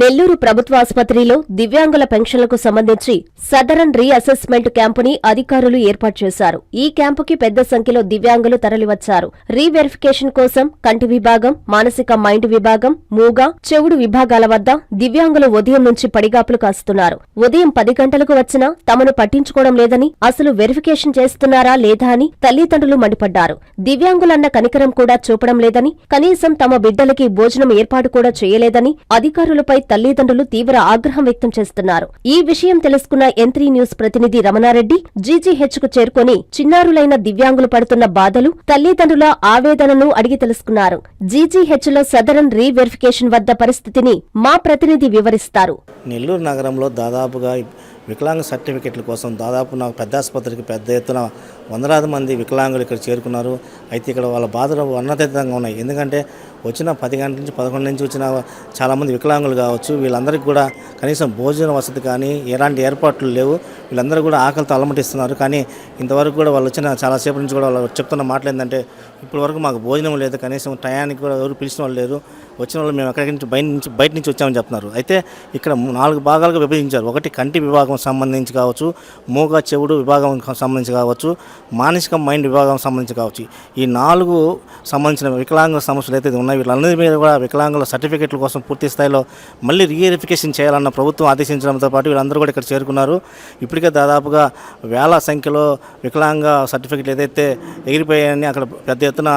నెల్లూరు ప్రభుత్వ ఆసుపత్రిలో దివ్యాంగుల పెన్షన్లకు సంబంధించి సదరన్ రీఅసెస్మెంట్ క్యాంపుని అధికారులు ఏర్పాటు చేశారు. ఈ క్యాంపుకి పెద్ద సంఖ్యలో దివ్యాంగులు తరలివచ్చారు. రీ వెరిఫికేషన్ కోసం కంటి విభాగం మానసిక మైండ్ విభాగం మూగ చెవుడు విభాగాల వద్ద దివ్యాంగులు ఉదయం నుంచి పడిగాపులు కాస్తున్నారు. ఉదయం పది గంటలకు వచ్చినా తమను పట్టించుకోవడం లేదని అసలు వెరిఫికేషన్ చేస్తున్నారా లేదా అని తల్లిదండ్రులు మండిపడ్డారు. దివ్యాంగులన్న కనికరం కూడా చూపడం లేదని కనీసం తమ బిడ్డలకి భోజనం ఏర్పాటు కూడా చేయలేదని అధికారులపై తల్లిదండ్రులు తీవ్ర ఆగ్రహం వ్యక్తం చేస్తున్నారు. ఈ విషయం తెలుసుకున్న ఎంత్రీ న్యూస్ ప్రతినిధి రమణారెడ్డి జీజీహెచ్కు చేరుకొని చిన్నారులైన దివ్యాంగులు పడుతున్న బాధలు తల్లిదండ్రుల ఆవేదనను అడిగి తెలుసుకున్నారు. జీజీహెచ్లో సదరన్ రీ వెరిఫికేషన్ వద్ద పరిస్థితిని మా ప్రతినిధి వివరిస్తారు. నెల్లూరు నగరంలో దాదాపుగా వికలాంగ సర్టిఫికెట్ల కోసం దాదాపు నాకు పెద్ద ఆసుపత్రికి పెద్ద ఎత్తున వందలాది మంది వికలాంగులు ఇక్కడ చేరుకున్నారు. అయితే ఇక్కడ వాళ్ళ బాధలు ఉన్నతంగా ఉన్నాయి. ఎందుకంటే వచ్చిన పది గంటల నుంచి పదకొండు నుంచి వచ్చిన చాలామంది వికలాంగులు కావచ్చు వీళ్ళందరికీ కూడా కనీసం భోజన వసతి కానీ ఎలాంటి ఏర్పాట్లు లేవు. వీళ్ళందరూ కూడా ఆకలితో అలమటిస్తున్నారు. కానీ ఇంతవరకు కూడా వాళ్ళు వచ్చిన చాలాసేపు నుంచి కూడా వాళ్ళు చెప్తున్న మాటలు ఏంటంటే ఇప్పటి వరకు మాకు భోజనం లేదు. కనీసం టయానికి కూడా ఎవరు పిలిచిన వాళ్ళు లేరు. వచ్చిన వాళ్ళు మేము ఎక్కడి నుంచి బయట నుంచి బయట నుంచి వచ్చామని చెప్తున్నారు. అయితే ఇక్కడ నాలుగు భాగాలుగా విభజించారు. ఒకటి కంటి విభాగం సంబంధించి కావచ్చు మూగ చెవుడు విభాగం సంబంధించి కావచ్చు మానసిక మైండ్ విభాగం సంబంధించి కావచ్చు. ఈ నాలుగు సంబంధించిన వికలాంగుల సమస్యలు అయితే ఉన్నాయి వీళ్ళందరి మీద కూడా వికలాంగుల సర్టిఫికెట్ల కోసం పూర్తి స్థాయిలో మళ్ళీ రీవెరిఫికేషన్ చేయాలన్న ప్రభుత్వం ఆదేశించడంతో పాటు వీళ్ళందరూ కూడా ఇక్కడ చేరుకున్నారు. ఇప్పటికే దాదాపుగా వేల సంఖ్యలో వికలాంగ సర్టిఫికెట్లు ఏదైతే ఎగిరిపోయాయని అక్కడ పెద్ద ఎత్తున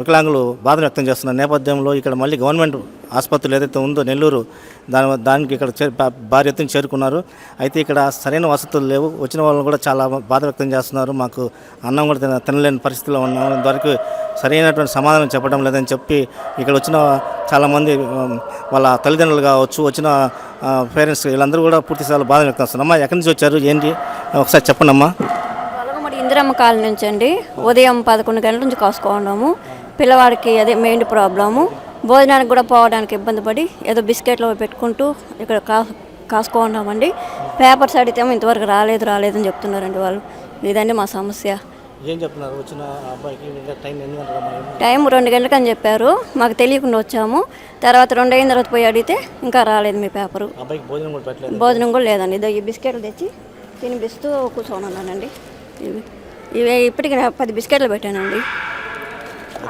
వికలాంగులు బాధను వ్యక్తం చేస్తున్న నేపథ్యంలో ఇక్కడ మళ్ళీ గవర్నమెంట్ ఆసుపత్రులు ఏదైతే ఉందో నెల్లూరు దాని దానికి ఇక్కడ చే- భారీ ఎత్తున చేరుకున్నారు. అయితే ఇక్కడ సరైన వసతులు లేవు. వచ్చిన వాళ్ళు కూడా చాలా బాధ వ్యక్తం చేస్తున్నారు. మాకు అన్నం కూడా తిన- తినలేని పరిస్థితిలో ఉన్నాము ఇంతవరకు సరైనటువంటి సమాధానం చెప్పడం లేదని చెప్పి ఇక్కడ వచ్చిన చాలామంది వాళ్ళ తల్లిదండ్రులు కావచ్చు వచ్చిన పేరెంట్స్ వీళ్ళందరూ కూడా పూర్తి స్థాయిలో బాధ వ్యక్తం చేస్తున్నారు. అమ్మా ఎక్కడి నుంచి వచ్చారు? ఏంటి? ఒకసారి చెప్పండి అమ్మా ఇందిరమ్మ కాలనీ నుంచి అండి. ఉదయం పదకొండు గంటల నుంచి కాసుకున్నాము పిల్లవాడికి అదే మెయిన్ ప్రాబ్లము. భోజనానికి కూడా పోవడానికి ఇబ్బంది పడి ఏదో బిస్కెట్లు పెట్టుకుంటూ ఇక్కడ కా కాసుకున్నామండి పేపర్స్ అడిగితేమో ఇంతవరకు రాలేదు రాలేదని చెప్తున్నారండి వాళ్ళు. ఇదండి మా సమస్య. ఏం చెప్తున్నారు? వచ్చిన అబ్బాయికి టైం ఎన్ని గంటలమ్మా టైం రెండు గంటలకు అని చెప్పారు. మాకు తెలియకుండా వచ్చాము. తర్వాత రెండు అయిన తర్వాత పోయి అడిగితే ఇంకా రాలేదు మీ పేపరు. అబ్బాయికి భోజనం కూడా పెట్టలేదు. భోజనం కూడా లేదండి. ఇదో ఈ బిస్కెట్లు తెచ్చి తినిపిస్తూ కూర్చొని ఉన్నానండి. ఇవి ఇవి ఇప్పటికి నేను పది బిస్కెట్లు పెట్టానండి.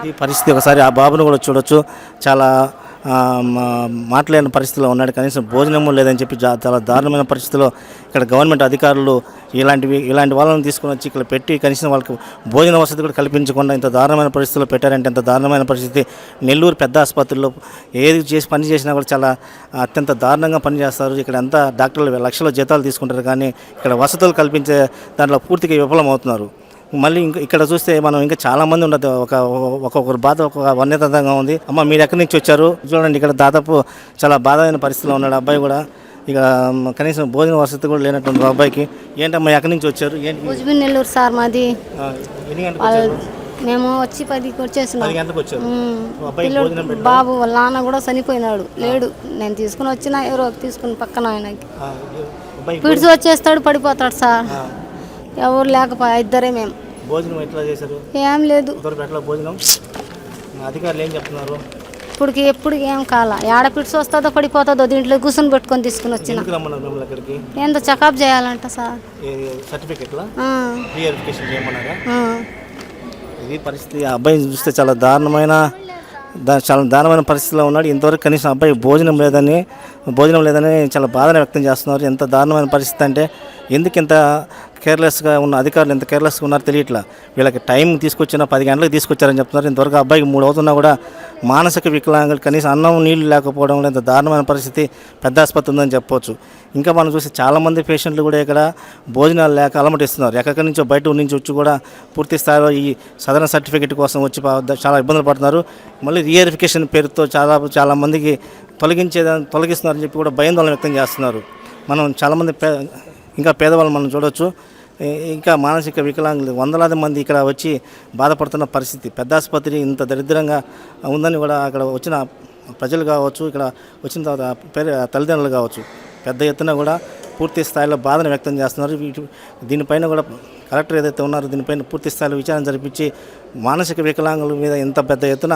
అది పరిస్థితి ఒకసారి ఆ బాబును కూడా చూడొచ్చు. చాలా మా- మాట్లాడిన పరిస్థితిలో ఉన్నాడు. కనీసం భోజనము లేదని చెప్పి చాలా దారుణమైన పరిస్థితిలో ఇక్కడ గవర్నమెంట్ అధికారులు ఇలాంటివి ఇలాంటి వాళ్ళని తీసుకుని వచ్చి ఇక్కడ పెట్టి కనీసం వాళ్ళకి భోజన వసతి కూడా కల్పించకుండా ఇంత దారుణమైన పరిస్థితిలో పెట్టారంటే ఇంత దారుణమైన పరిస్థితి. నెల్లూరు పెద్ద ఆసుపత్రిలో ఏది చేసి పని చేసినా కూడా చాలా అత్యంత దారుణంగా పనిచేస్తారు. ఇక్కడ అంతా డాక్టర్లు లక్షల జీతాలు తీసుకుంటారు. కానీ ఇక్కడ వసతులు కల్పించే దాంట్లో పూర్తిగా విఫలమవుతున్నారు. మళ్ళీ ఇంకా ఇక్కడ చూస్తే మనం ఇంకా చాలా మంది ఉండదు ఒక ఒక్కొక్కరు బాధ ఒక వన్యతంగా ఉంది. అమ్మ మీరు ఎక్కడి నుంచి వచ్చారు? చూడండి ఇక్కడ దాదాపు చాలా బాధమైన పరిస్థితిలో ఉన్నాడు అబ్బాయి కూడా. ఇక కనీసం భోజన వసతి కూడా లేనటువంటి అబ్బాయికి. ఏంటమ్మా ఎక్కడి నుంచి వచ్చారు? ఏంటి? నెల్లూరు సార్ మాది. మేము వచ్చి పదికి వచ్చేసినాం బాబు వాళ్ళ నాన్న కూడా చనిపోయినాడు. లేడు. నేను తీసుకుని వచ్చిన ఎవరో తీసుకుని పక్కన ఆయనకి. పిడిచి వచ్చేస్తాడు పడిపోతాడు సార్. ఎవరు లేకపోయా ఇద్దరే మేము భోజనం ఎట్లా చేశారు? ఏం లేదు. భోజనం? అధికారులు ఏం చెప్తున్నారు? ఇప్పటికి ఎప్పుడు ఏం కాల. ఏడ పిడిచి వస్తుందో పడిపోతుందో దీంట్లో కూర్చుని పెట్టుకొని తీసుకుని వచ్చిన. ఏందో చెకప్ చేయాలంట సార్. సర్టిఫికెట్లా. ఇది పరిస్థితి అబ్బాయిని చూస్తే చాలా దారుణమైన దా చాలా దారుణమైన పరిస్థితిలో ఉన్నాడు. ఇంతవరకు కనీసం అబ్బాయి భోజనం లేదని భోజనం లేదని చాలా బాధను వ్యక్తం చేస్తున్నారు. ఎంత దారుణమైన పరిస్థితి అంటే ఎందుకు ఇంత కేర్లెస్గా ఉన్న అధికారులు ఎంత కేర్లెస్గా ఉన్నారో తెలియట్లా. వీళ్ళకి టైం తీసుకొచ్చిన పది గంటలకు తీసుకొచ్చారని చెప్తున్నారు. ఇంతవరకు అబ్బాయికి మూడు అవుతున్నా కూడా మానసిక వికలాంగులు కనీసం అన్నం నీళ్ళు లేకపోవడం ఇంత దారుణమైన పరిస్థితి పెద్ద ఆసుపత్రి ఉందని చెప్పవచ్చు ఇంకా మనం చూసి చాలామంది పేషెంట్లు కూడా ఇక్కడ భోజనాలు లేక అలమటిస్తున్నారు ఎక్కడి నుంచో బయట నుంచి వచ్చి కూడా పూర్తి స్థాయిలో ఈ సదరణ సర్టిఫికేట్ కోసం వచ్చి చాలా ఇబ్బందులు పడుతున్నారు. మళ్ళీ రియరిఫికేషన్ పేరుతో చాలా చాలామందికి తొలగించేదాన్ని తొలగిస్తున్నారని చెప్పి కూడా భయాందోళన వ్యక్తం చేస్తున్నారు. మనం చాలామంది పే ఇంకా పేదవాళ్ళు మనం చూడొచ్చు. ఇంకా మానసిక వికలాంగులు వందలాది మంది ఇక్కడ వచ్చి బాధపడుతున్న పరిస్థితి. పెద్ద ఆసుపత్రి ఇంత దరిద్రంగా ఉందని కూడా అక్కడ వచ్చిన ప్రజలు కావచ్చు ఇక్కడ వచ్చిన తర్వాత పేరు తల్లిదండ్రులు కావచ్చు పెద్ద ఎత్తున కూడా పూర్తి స్థాయిలో బాధను వ్యక్తం చేస్తున్నారు. వీటి దీనిపైన కూడా కలెక్టర్ ఏదైతే ఉన్నారో దీనిపైన పూర్తి స్థాయిలో విచారణ జరిపించి మానసిక వికలాంగుల మీద ఇంత పెద్ద ఎత్తున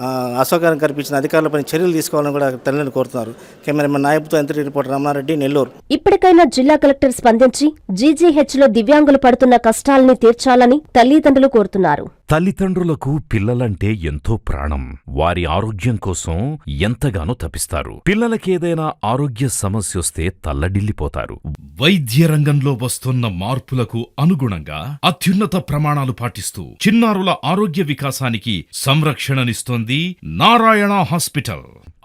ఆ, అసౌకర్యం కల్పించిన అధికారులపై చర్యలు తీసుకోవాలని కూడా తల్లిని కోరుతున్నారు. కెమెరామెన్ నాయకుతో ఎంత్రీ రిపోర్టర్ రమణారెడ్డి నెల్లూరు. ఇప్పటికైనా జిల్లా కలెక్టర్ స్పందించి జీజీహెచ్లో దివ్యాంగులు పడుతున్న కష్టాలని తీర్చాలని తల్లిదండ్రులు కోరుతున్నారు. తల్లిదండ్రులకు పిల్లలంటే ఎంతో ప్రాణం. వారి ఆరోగ్యం కోసం ఎంతగానో తపిస్తారు. పిల్లలకేదైనా ఆరోగ్య సమస్యొస్తే తల్లడిల్లిపోతారు. వైద్య రంగంలో వస్తున్న మార్పులకు అనుగుణంగా అత్యున్నత ప్రమాణాలు పాటిస్తూ చిన్నారుల ఆరోగ్య వికాసానికి సంరక్షణనిస్తోంది నారాయణ హాస్పిటల్.